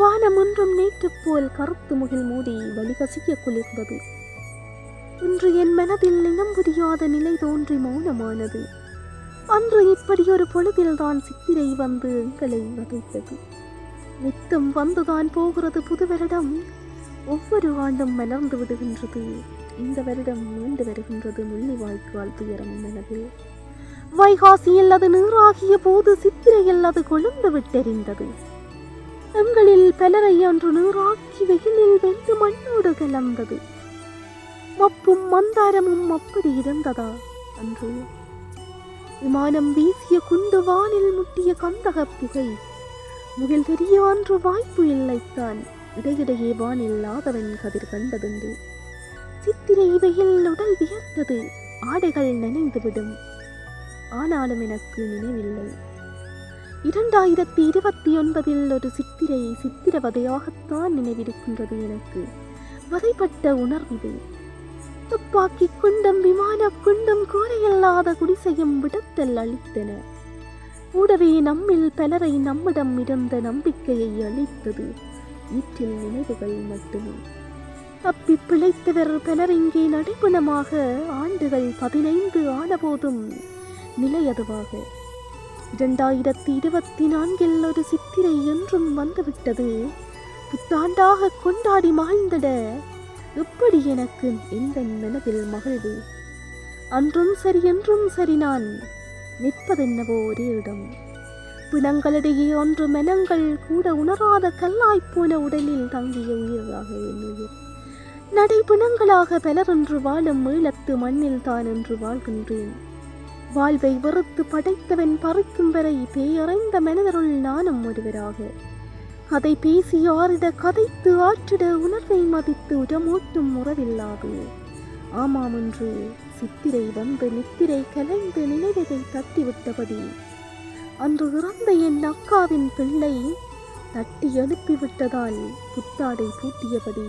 வானமொன்றும் நேற்று போல் கருத்து முகில் மூடி வழிகசிய குளிர்ந்தது. இன்று என் மனதில் இனம் புரியாத நிலை தோன்றி மௌனமானது. அன்று இப்படி ஒரு பொழுதில்தான் சித்திரை வந்து எங்களை வதைத்தது. நித்தம் வந்துதான் போகிறது புது வருடம். ஒவ்வொரு ஆண்டும் மலர்ந்து விடுகின்றது. இந்த வருடம் மீண்டு வருகின்றது முள்ளிவாய்க்கால் துயரம் மனதில். வைகாசியில் அது நீராகிய போது சித்திரையில் அது கொழுந்து விட்டெறிந்தது. எங்களில் பலரை அன்று நீராக்கி வெயிலில் வெந்து மண்ணோடு கலந்தது. மப்பும் மந்தாரமும் அப்படி இருந்ததா அன்று? விமானம் வீசிய குண்டு வானில் முட்டிய கந்தக புகை. முகில் தெரிய அன்று வாய்ப்பு இல்லைத்தான். இடையிடையே வானில் ஆதவன் கதிர் கண்டதுண்டு சித்திரை வெயில் உடல் வியர்த்தது. ஆடைகள் நனைந்துவிடும். ஆனாலும் எனக்கு நினைவில்லை. இரண்டாயிரத்தி இருபத்தி ஒன்பதில் ஒரு சித்திரை சித்திரவதையாகத்தான் நினைவிருக்கின்றது எனக்கு. வதைப்பட்ட உணர்விது துப்பாக்கி குண்டம் விமான குண்டம் கூரையில்லாத குடிசையும் விடத்தல் அளித்தன. கூடவே நம்மில் பலரை நம்மிடம் இருந்த நம்பிக்கையை அளித்தது. வீட்டில் நினைவுகள் மட்டுமே. தப்பி பிழைத்தவர் பலர் இங்கே நடைபுணமாக ஆண்டுகள் பதினைந்து ஆனபோதும் நிலையதுவாக இரண்டாயிரத்தி இருபத்தி நான்கில் ஒரு சித்திரை என்றும் வந்துவிட்டது. புத்தாண்டாக கொண்டாடி மகிழ்ந்திட எப்படி எனக்கு எந்த மனதில் மகிழ்வு. அன்றும் சரி என்றும் சரி நான் நிற்பதென்னவோ ஒரே இடம். பிணங்களிடையே ஒன்று மெனங்கள் கூட உணராத கல்லாய்ப்போன உடலில் தங்கிய உயிராக என் உயிர் நடைபிணங்களாக பலரென்று வாழும் ஈழத்து மண்ணில் தான் என்று வாழ்கின்றேன். வாழ்வை வெறுத்து படைத்தவன் பறிக்கும் வரை பேயறைந்த மனிதருள் நானும் ஒருவராக. அதை பேசி ஆறிட கதைத்து ஆற்றிட உணர்வை மதித்து உடமூட்டும் உறவில்லாது. ஆமாம் என்று சித்திரை வந்து நித்திரை கலைந்து நினைவதை தட்டிவிட்டபடி அன்று இறந்த என் அக்காவின் பிள்ளை தட்டி எழுப்பிவிட்டதால் புத்தாடை பூட்டியபடி